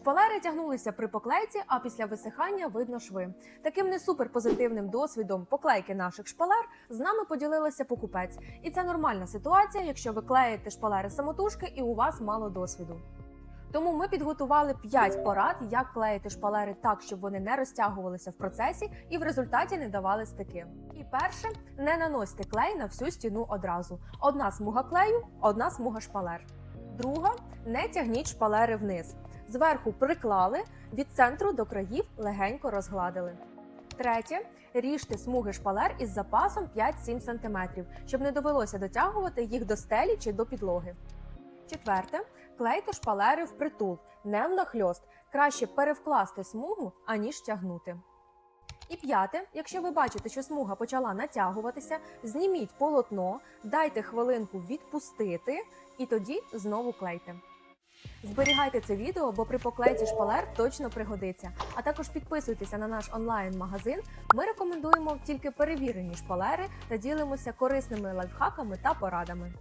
Шпалери тягнулися при поклейці, а після висихання видно шви. Таким не суперпозитивним досвідом поклейки наших шпалер з нами поділилася покупець. І це нормальна ситуація, якщо ви клеїте шпалери самотужки і у вас мало досвіду. Тому ми підготували 5 порад, як клеїти шпалери так, щоб вони не розтягувалися в процесі і в результаті не давали стики. І перше, не наносьте клей на всю стіну одразу. Одна смуга клею, одна смуга шпалер. Друга, не тягніть шпалери вниз. Зверху приклали, від центру до країв легенько розгладили. Третє, ріжте смуги шпалер із запасом 5-7 см, щоб не довелося дотягувати їх до стелі чи до підлоги. Четверте, клейте шпалери впритул, не внахльост. Краще перевкласти смугу, аніж тягнути. І п'яте, якщо ви бачите, що смуга почала натягуватися, зніміть полотно, дайте хвилинку відпустити і тоді знову клейте. Зберігайте це відео, бо при поклейці шпалер точно пригодиться. А також підписуйтеся на наш онлайн-магазин. Ми рекомендуємо тільки перевірені шпалери та ділимося корисними лайфхаками та порадами.